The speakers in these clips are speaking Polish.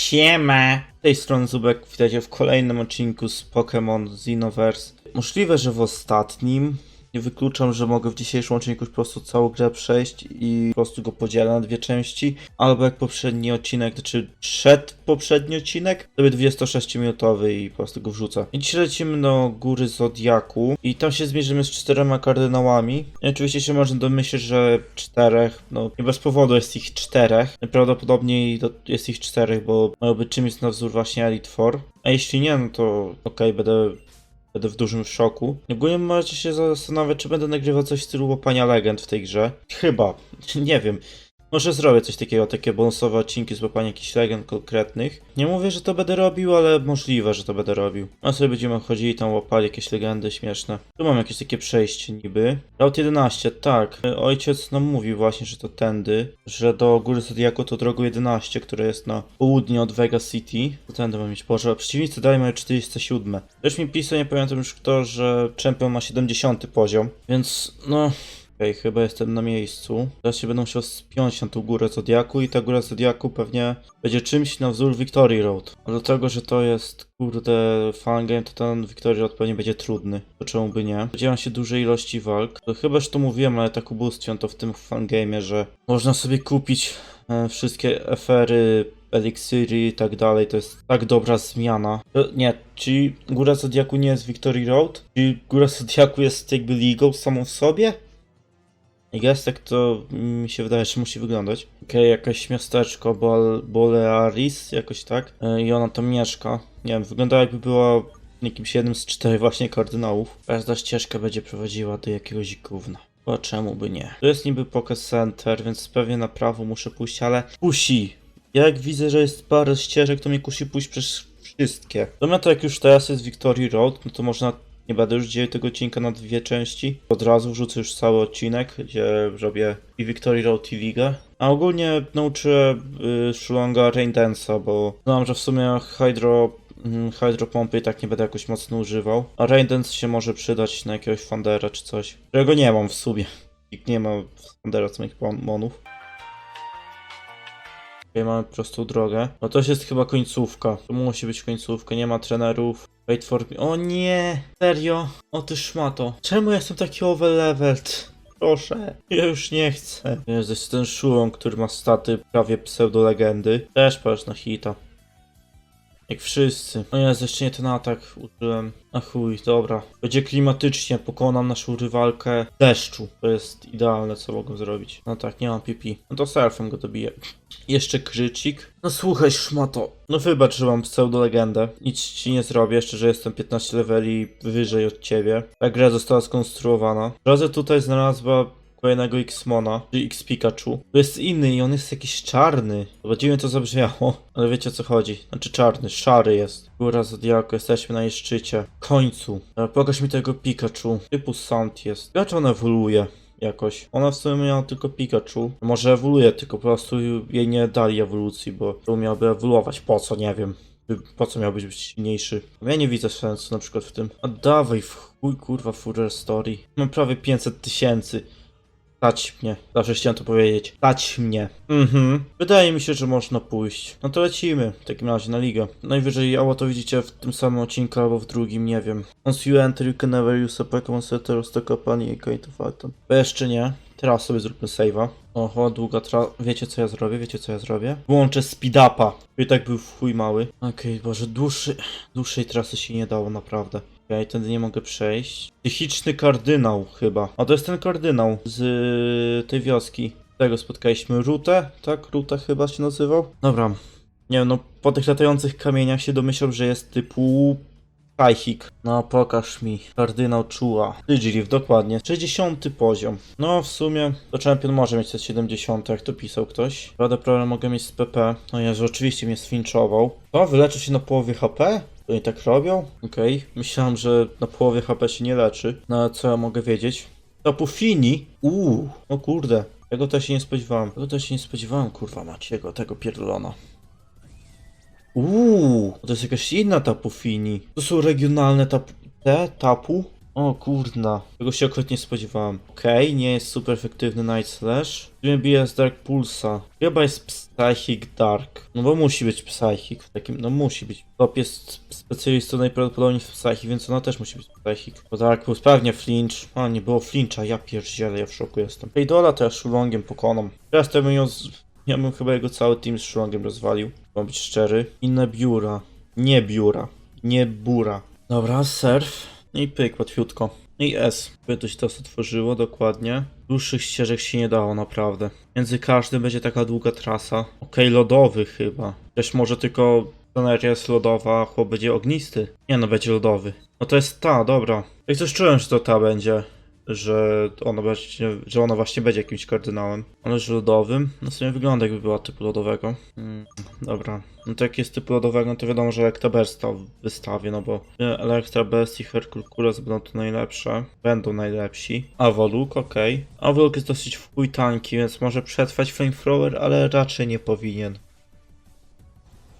Siema! Z tej strony Zubek, witajcie w kolejnym odcinku z Pokémon Xenoverse. Możliwe, że w ostatnim. Nie wykluczam, że mogę w dzisiejszym odcinku po prostu całą grę przejść i po prostu go podzielę na dwie części. Albo jak poprzedni odcinek, znaczy przed poprzedni odcinek, to będzie 26-minutowy i po prostu go wrzucę. I dzisiaj lecimy do góry Zodiaku i tam się zmierzymy z czterema kardynałami. I oczywiście się można domyślić, że czterech, no nie bez powodu jest ich czterech. Najprawdopodobniej jest ich czterech, bo mają być czymś na wzór właśnie Elite Four. A jeśli nie, no to okej, będę Będę w dużym szoku. Ogólnie możecie się zastanawiać, czy będę nagrywał coś w stylu łapania legend w tej grze. Chyba. Nie wiem. Może zrobię coś takiego, takie bonusowe odcinki z łapania jakichś legend konkretnych. Nie mówię, że to będę robił, ale możliwe, że to będę robił. A sobie będziemy chodzili tam łapali jakieś legendy śmieszne. Tu mam jakieś takie przejście niby. Route 11, tak. Ojciec nam mówił właśnie, że to tędy. Że do Góry Zodiaku to drogą 11, która jest na południe od Vega City. To tędy mam mieć. Boże, a przeciwnicy dalej mają 47. Też mi pisał, nie pamiętam już kto, że Champion ma 70 poziom. Więc no... Okej, chyba jestem na miejscu. Teraz się będę musiał spiąć na tą górę Zodiaku i ta góra Zodiaku pewnie będzie czymś na wzór Victory Road. A do tego, że to jest kurde fangame, to ten Victory Road pewnie będzie trudny. To czemu by nie? Spodziewam się dużej ilości walk. To chyba, że to mówiłem, ale tak ubóstwiam to w tym fangame'ie, że można sobie kupić e, wszystkie efery eliksiry i tak dalej, to jest tak dobra zmiana. E, Nie, czyli Góra Zodiaku nie jest Victory Road? Czyli Góra Zodiaku jest jakby ligą samą w sobie? Guess tak to mi się wydaje, że musi wyglądać. Okej, jakieś miasteczko, Bol Bolearis, jakoś tak. E, I ona tam mieszka. Nie wiem, wygląda jakby była jakimś jednym z czterech właśnie kardynałów. Każda ścieżka będzie prowadziła do jakiegoś gówna. Bo czemu by nie? To jest niby Poké Center, więc pewnie na prawo muszę pójść, ale kusi! Jak widzę, że jest parę ścieżek, to mnie kusi pójść przez wszystkie. Dobra, to jak już teraz jest Victory Road, no to można nie będę już dzielił tego odcinka na dwie części. Od razu wrzucę już cały odcinek, gdzie robię i Victory Road i Ligę. A ogólnie nauczyłem y, Shulonga Rain Dance'a, bo znam, że w sumie Hydro, mm, Hydro Pompy i tak nie będę jakoś mocno używał. A Rain Dance się może przydać na jakiegoś Fandera czy coś. Którego nie mam w sumie. Nikt nie ma Fandera z moich monów. Tutaj mamy prostą drogę. No to jest chyba końcówka. To musi być końcówka, nie ma trenerów. Wait for me. O nie! Serio? O ty szmato. Czemu jestem taki overleveled? Proszę. Ja już nie chcę. Jest ten Shuon, który ma staty prawie pseudo-legendy. Też patrz na hita. Jak wszyscy. O Jezu, jeszcze nie ten atak użyłem. A chuj, dobra. Będzie klimatycznie, pokonam naszą rywalkę deszczu. To jest idealne, co mogę zrobić. No tak, nie mam pipi. No to surfem go dobiję. Jeszcze krycik. No słuchaj, szmato. No wybacz, że mam pseudo-legendę. Nic ci nie zrobię, jeszcze, że jestem 15 leveli wyżej od ciebie. Ta gra została skonstruowana. Drodze tutaj znalazła kolejnego X-Mona, czyli X-Pikachu. To jest inny i on jest jakiś czarny. Chyba dziwnie to zabrzmiało, ale wiecie o co chodzi. Znaczy czarny, szary jest. Góra Zodiaku, jesteśmy na jej szczycie. W końcu. Pokaż mi tego Pikachu. Typu Sound jest. Dlaczego on ewoluuje? Jakoś. Ona w sumie miała tylko Pikachu. Może ewoluuje, tylko po prostu jej nie dali ewolucji, bo to miałby ewoluować. Po co? Nie wiem. Po co miałby być silniejszy? Ja nie widzę sensu na przykład w tym. A dawaj w chuj kurwa Furrer Story. Mam prawie 500 tysięcy. Stać mnie. Zawsze chciałem to powiedzieć. Stać mnie. Mhm. Wydaje mi się, że można pójść. No to lecimy. W takim razie na ligę. Najwyżej albo to widzicie w tym samym odcinku, albo w drugim, nie wiem. Once you enter, you can never use a Pokemon Center or stock up any kind of item. Bo jeszcze nie. Teraz sobie zróbmy save'a. Oho, długa tra... Wiecie co ja zrobię? Wiecie co ja zrobię? Włączę speed-upa. I tak był w chuj mały. Okej, boże, dłuższy... Dłuższej trasy się nie dało, naprawdę. Okej, tędy nie mogę przejść. Psychiczny kardynał chyba. A to jest ten kardynał z y, tej wioski. Tego spotkaliśmy. Rutę? Tak? Rutę chyba się nazywał? Dobra. Nie wiem, no po tych latających kamieniach się domyślam, że jest typu... Psychic. No pokaż mi. Kardynał czuła. Digileaf, dokładnie. 60 poziom. No w sumie to champion może mieć te 70, jak to pisał ktoś. Prawda, problem mogę mieć z PP. No Jezu, oczywiście mnie sfinczował. O, wyleczy się na połowie HP? Oni tak robią? Okej. Myślałem, że na połowie HP się nie leczy. No co ja mogę wiedzieć? To Pufini? Uuu, o kurde. Tego też się nie spodziewałem. Tego też się nie spodziewałem, kurwa Maciego, tego pierdolona. Uuu, to jest jakaś inna Tapufini. To są regionalne tap te? Tapu? O kurna, tego się akurat nie spodziewałem. Okej, nie jest super efektywny Night Slash. Mnie bije z Dark Pulsa. Chyba jest Psychic Dark. No bo musi być Psychic w takim, no musi być. Top jest specjalistą najprawdopodobniej w Psychic, więc ona też musi być Psychic. Bo Dark Pulse pewnie flinch. A, nie było flincha, ja pierdzielę, ja w szoku jestem. To ja Shulongiem pokonam. Teraz to bym ją z... Ja bym chyba jego cały team z Shulongiem rozwalił. Mam być szczery. Inne biura. Nie biura. Nie bura. Dobra, surf. I pyk, łatwiutko. I S. By to się teraz otworzyło dokładnie. Dłuższych ścieżek się nie dało naprawdę. Między każdym będzie taka długa trasa. Okej, lodowy chyba. Też może tylko sceneria jest lodowa, a chłop będzie ognisty. Nie no, będzie lodowy. No to jest ta, dobra. Jak coś czułem, że to ta będzie. Że ona, właśnie, że ona właśnie będzie jakimś kardynałem. Ale że lodowym. No w sumie wygląda jakby była typu lodowego. Mm, dobra. No to jak jest typu lodowego, to wiadomo, że Elektra Bursta wystawię, no bo Elektra Burst i Hercules będą tu najlepsze. Będą najlepsi. Avoluk, okej. Avoluk jest dosyć w tanki, więc może przetrwać Flamethrower, ale raczej nie powinien.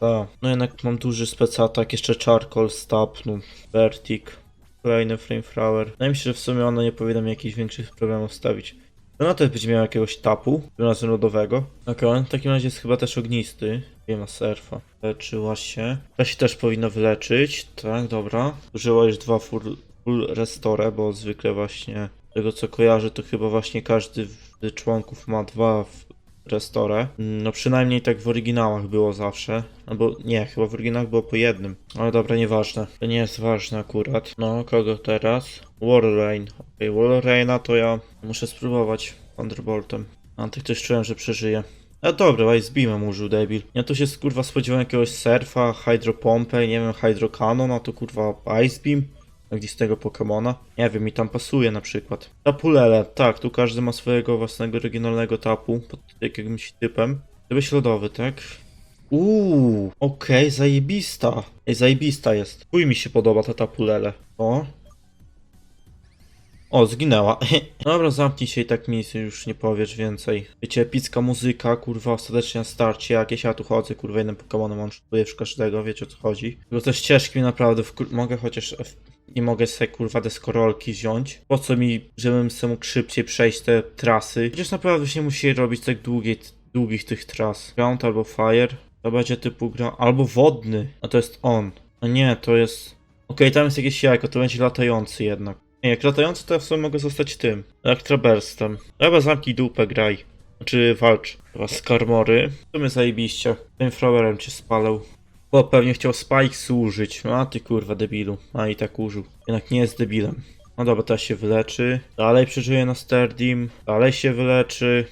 Tak. No jednak mam duży specatak, jeszcze Charcoal, Stab, no, Vertic. Kolejny Flamethrower. Wydaje mi się, że w sumie ona nie powinna mi jakichś większych problemów stawić. No też będzie miał jakiegoś tapu, tym razem lodowego. Okej, w takim razie jest chyba też ognisty. Nie ma surfa. Leczyła się. Ta się też powinna wyleczyć. Tak, dobra. Użyła już dwa full, full restore, bo zwykle właśnie tego co kojarzę, to chyba właśnie każdy z członków ma dwa restore. No przynajmniej tak w oryginałach było zawsze. Albo nie, chyba w oryginałach było po jednym. Ale dobra, nieważne. To nie jest ważne akurat. No, kogo teraz? Warrain. Okej, Warraina to ja muszę spróbować Thunderboltem. A tych też czułem, że przeżyje. A dobra, Ice Beamem użył debil. Ja tu się kurwa spodziewałem jakiegoś surfa, hydropompę, nie wiem, hydrocanon, a to kurwa Ice Beam. Gdzieś z tego Pokemona. Nie wiem, mi tam pasuje na przykład. Tapulele, tak, tu każdy ma swojego własnego oryginalnego tapu, pod jakimś typem. Gdybyś lodowy, tak? Uuu, okej, zajebista. Ej, zajebista jest. Chuj mi się podoba ta tapulele. O. O, zginęła. Dobra, zamknij się i tak mi już nie powiesz więcej. Wiecie, epicka muzyka, kurwa, ostatecznie na starcie, jakieś ja tu chodzę, kurwa, jednym Pokemonem mam w każdego, wiecie o co chodzi. Tylko te ścieżki mi naprawdę wkur... Mogę chociaż... F... Nie mogę sobie, kurwa, deskorolki wziąć. Po co mi, żebym sobie mógł szybciej przejść te trasy? Przecież naprawdę się nie musi robić tak długiej, długich tych tras. Ground albo Fire. To będzie typu gra... Albo wodny. A to jest on. A nie, to jest... Okej, tam jest jakieś jajko, to będzie latający jednak. Nie, jak latający to ja w sumie mogę zostać tym. Elektroburstem. Dobra, zamknij dupę, graj. Znaczy walcz. Chyba z karmory. To mnie zajebiście. Tym flowerem cię spalał. Bo pewnie chciał Spikes użyć. No a ty kurwa debilu. A i tak użył. Jednak nie jest debilem. No dobra, teraz się wyleczy. Dalej przeżyje na Stardim. Dalej się wyleczy.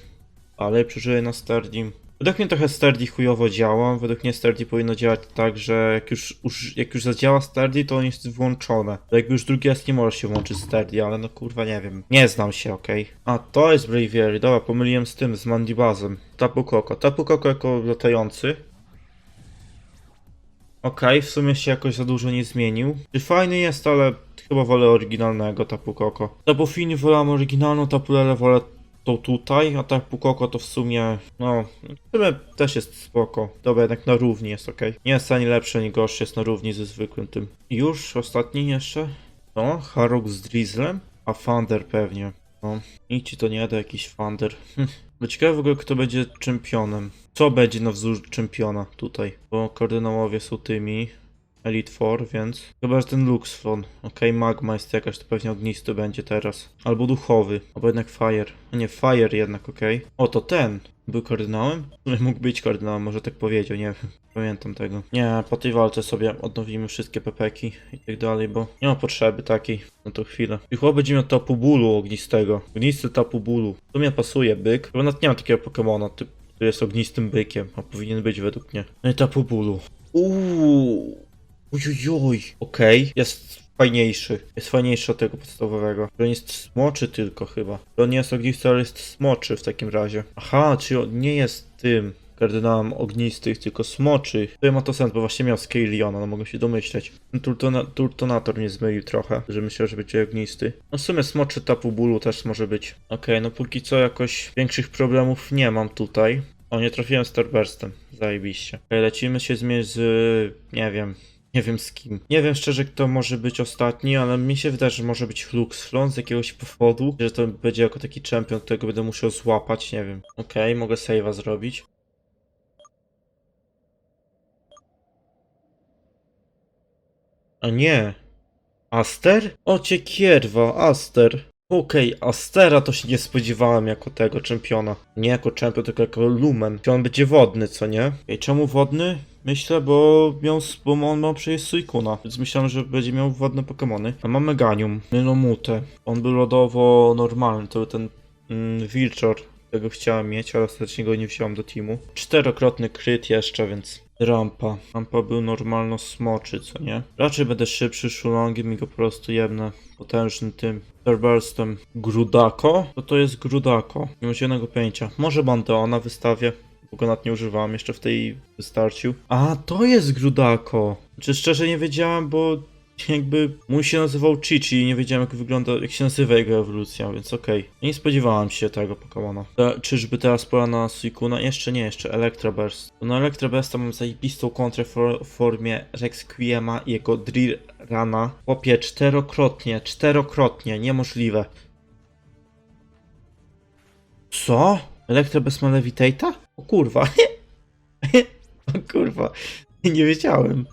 Dalej przeżyje na Stardim. Według mnie trochę Stardy chujowo działa. Według mnie Stardy powinno działać tak, że jak już, już, jak już zadziała Stardy, to on jest włączone. Jakby już drugi raz nie może się włączyć Stardy, ale no kurwa nie wiem. Nie znam się, okej. A to jest Braviary, dobra, pomyliłem z tym, z Mandibazem. Tapu Koko. Tapu Koko jako latający. Okej, w sumie się jakoś za dużo nie zmienił. Fajny jest, ale chyba wolę oryginalnego Tapu Koko. Tapu Fini wolałem oryginalną, Tapu Lele wolę to tutaj, a Tapu Koko to w sumie, no, w sumie też jest spoko. Dobra, jednak na równi jest ok. Nie jest ani lepszy, ani gorszy, jest na równi ze zwykłym tym. Już, ostatni jeszcze? No, Haruk z Drizzlem? A Thunder pewnie. No, nic ci to nie da, jakiś Thunder. Bo ciekawe w ogóle, kto będzie czempionem. Co będzie na wzór czempiona tutaj? Bo kardynałowie są tymi. Elite Four, więc chyba, że ten Luxfon. Okej, Magma jest jakaś, to pewnie ognisty będzie teraz. Albo duchowy, albo jednak Fire. A nie, Fire jednak, okej. O, to ten. Był kardynałem? Mógł być kardynałem, może tak powiedział, nie wiem. Pamiętam tego. Nie, po tej walce sobie odnowimy wszystkie pepeki i tak dalej, bo nie ma potrzeby takiej na tą chwilę. I chłop będzie miał tapu bólu ognistego. Ognisty tapu bólu. To mnie pasuje, byk. Chyba nawet nie ma takiego Pokemona, który jest ognistym bykiem, a powinien być według mnie. No i tapu bólu. Uuu. Ujujoj. Okej, jest fajniejszy. Jest fajniejszy od tego podstawowego. On jest smoczy tylko chyba. On nie jest ognisty, ale jest smoczy w takim razie. Aha, czyli on nie jest tym kardynałem ognistych, tylko smoczy. To ma to sens, bo właśnie miał Scaliona, no mogę się domyśleć. Ten Turtona Turtonator mnie zmylił trochę, że myślał, że będzie ognisty. No w sumie smoczy tapu bólu też może być. Okej, no póki co jakoś większych problemów nie mam tutaj. O, nie trafiłem Starburstem. Zajebiście. Okej, lecimy się zmierzyć z, nie wiem, Nie wiem z kim. Nie wiem szczerze, kto może być ostatni, ale mi się wydaje, że może być Fluxflon z jakiegoś powodu, że to będzie jako taki czempion, którego będę musiał złapać, nie wiem. Okej, mogę save'a zrobić. A nie. Aster? O cię kierwa, Aster. Okej, Astera to się nie spodziewałem jako tego czempiona. Nie jako czempion, tylko jako Lumen. Czy on będzie wodny, co nie? Ej, czemu wodny? Myślę, bo miał, bo on ma przecież Suikuna, więc myślałem, że będzie miał wodne Pokemony. A mamy Meganium, Mylomute. On był lodowo normalny, to był ten mm, Wilczor, którego chciałem mieć, ale ostatecznie go nie wziąłem do teamu. Czterokrotny kryt jeszcze, więc rampa. Rampa był normalno smoczy, co nie? Raczej będę szybszy szulongiem i go po prostu jebnę potężnym tym Starburstem. Grudako? To to jest Grudako. Nie mam zielonego pojęcia. Może Bandeona wystawię. Go nawet nie używałem jeszcze w tej wystarciu. A, to jest Grudako! Czy szczerze nie wiedziałem, bo jakby mój się nazywał Chichi i nie wiedziałem jak wygląda, jak się nazywa jego ewolucja, więc okej. Nie spodziewałem się tego Pokemona. Te- Czyżby teraz pora na Suicuna? Jeszcze nie, jeszcze Electra Burst. Na Electra Bursta mam zajebistą kontrę w for- w formie Rex-Quiema i jego Drill Rana. Chłopie, czterokrotnie, czterokrotnie, niemożliwe. Co? Elektra bez ma Levitate'a? O kurwa. Nie wiedziałem.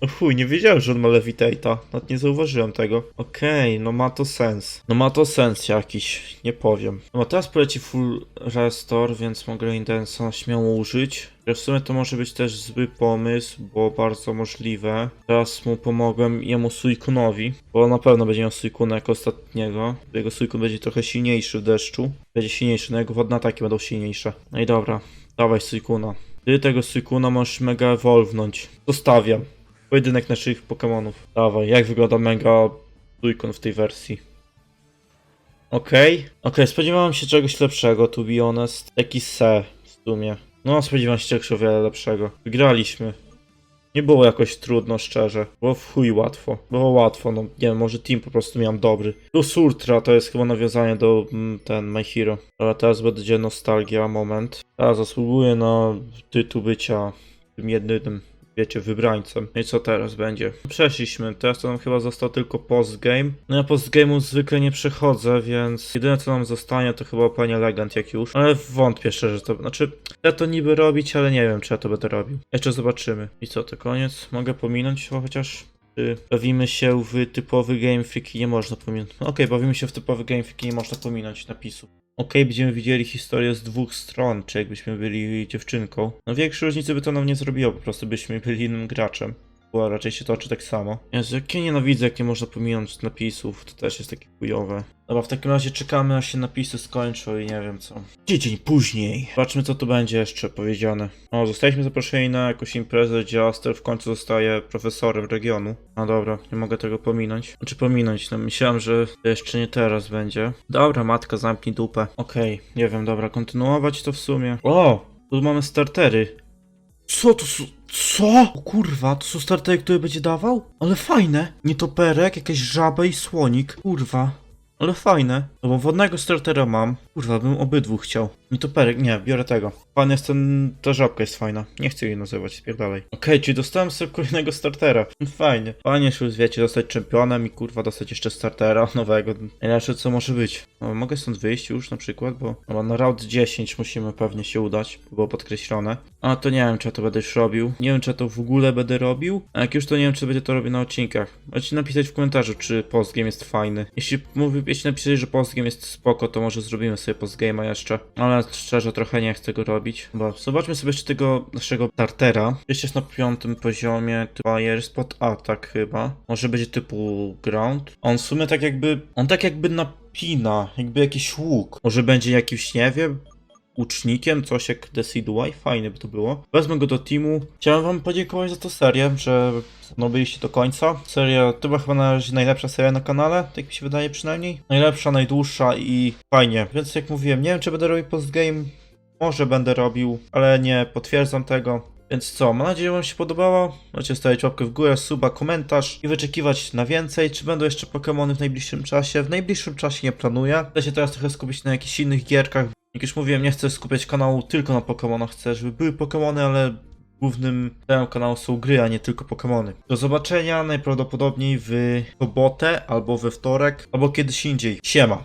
O chuj, nie wiedziałem, że on ma Levitate'a. Nawet nie zauważyłem tego. Okej, no ma to sens. No ma to sens jakiś, nie powiem. No teraz poleci full restore, więc mogę Raindance'a śmiało użyć. Że W sumie to może być też zły pomysł, bo bardzo możliwe. Teraz mu pomogłem jemu Suikunowi, bo na pewno będzie miał Suikuna jako ostatniego. Jego Suikun będzie trochę silniejszy w deszczu. Będzie silniejszy, no jego wodne ataki będą silniejsze. No i dobra, dawaj Suikuna. Ty tego Suikuna możesz mega ewolwnąć. Zostawiam. Pojedynek naszych Pokemonów. Dawaj, jak wygląda mega Suikun w tej wersji? Okej. Okej, spodziewałem się czegoś lepszego, to be honest. Taki se w sumie. No, spodziewałem się czegoś o wiele lepszego. Wygraliśmy. Nie było jakoś trudno, szczerze. Było w chuj łatwo. Było łatwo, no nie wiem, może team po prostu miałem dobry. Plus Ultra to jest chyba nawiązanie do mm, ten My Hero. Ale teraz będzie nostalgia, moment. Teraz zasługuję na tytuł bycia tym jednym, wiecie, wybrańcem. No i co teraz będzie? Przeszliśmy, teraz to nam chyba został tylko postgame. No ja postgame'u zwykle nie przechodzę, więc jedyne co nam zostanie to chyba Panie Legend jak już. Ale wątpię szczerze, to znaczy chcę to niby robić, ale nie wiem czy ja to będę robił. Jeszcze zobaczymy. I co, to koniec? Mogę pominąć to chociaż? Bawimy się w typowy Game Freak i nie można pominąć? No Okej, bawimy się w typowy Game Freak i nie można pominąć napisu. Okej, będziemy widzieli historię z dwóch stron, czy jakbyśmy byli dziewczynką. No większej różnicy by to nam nie zrobiło, po prostu byśmy byli innym graczem. Bo raczej się toczy tak samo. Jezu, jak ja nienawidzę, jak nie można pominąć napisów, to też jest takie chujowe. Dobra, w takim razie czekamy, aż się napisy skończą i nie wiem co. Tydzień później. Zobaczmy, co tu będzie jeszcze powiedziane. O, zostaliśmy zaproszeni na jakąś imprezę, gdzie Aster w końcu zostaje profesorem regionu. No dobra, nie mogę tego pominąć. Znaczy pominąć, no myślałem, że to jeszcze nie teraz będzie. Dobra, matka, zamknij dupę. Okej, nie wiem, dobra, kontynuować to w sumie. O, tu mamy startery. Co to są? Co? O kurwa, to są startery, które będzie dawał? Ale fajne. Nietoperek, jakaś żaba i słonik. Kurwa. Ale fajne. No bo wodnego startera mam. Kurwa, bym obydwu chciał. Nietoperek, nie, biorę tego. Pan jest ten, ta żabka jest fajna. Nie chcę jej nazywać, spierdalej. Okej, czyli dostałem sobie kolejnego startera. Fajnie. Fajnie, że wiecie, dostać czempionem i kurwa dostać jeszcze startera nowego. Najlepsze co może być. No, mogę stąd wyjść już na przykład, bo no, na round 10 musimy pewnie się udać, było podkreślone. A to nie wiem, czy ja to będę już robił. Nie wiem, czy ja to w ogóle będę robił. A jak już to nie wiem, czy będę to robił na odcinkach. Możecie napisać w komentarzu, czy postgame jest fajny. Jeśli, mówi, jeśli napiszecie, że postgame jest spoko, to może zrobimy sobie postgame'a jeszcze. Ale szczerze, trochę nie chcę go robić. Bo zobaczmy sobie jeszcze tego naszego startera. Jeszcze jest na piątym poziomie. Fire Spot Attack chyba. Może będzie typu Ground. On w sumie tak jakby... On tak jakby napina. Jakby jakiś łuk. Może będzie jakimś, nie wiem, łucznikiem, coś jak Decidueye, fajnie by to było. Wezmę go do teamu. Chciałem wam podziękować za tę serię, że no byliście do końca. Seria, to była chyba na razie najlepsza seria na kanale, tak mi się wydaje przynajmniej. Najlepsza, najdłuższa i fajnie. Więc jak mówiłem, nie wiem czy będę robił postgame, może będę robił, ale nie potwierdzam tego. Więc co, mam nadzieję, że wam się podobało. Możecie stawiać łapkę w górę, suba, komentarz i wyczekiwać na więcej. Czy będą jeszcze Pokémony w najbliższym czasie? W najbliższym czasie nie planuję. Chcę się teraz trochę skupić na jakichś innych gierkach. Jak już mówiłem, nie chcę skupiać kanału tylko na Pokémonach. Chcę, żeby były Pokémony, ale głównym celem kanału są gry, a nie tylko Pokémony. Do zobaczenia najprawdopodobniej w sobotę, albo we wtorek, albo kiedyś indziej. Siema!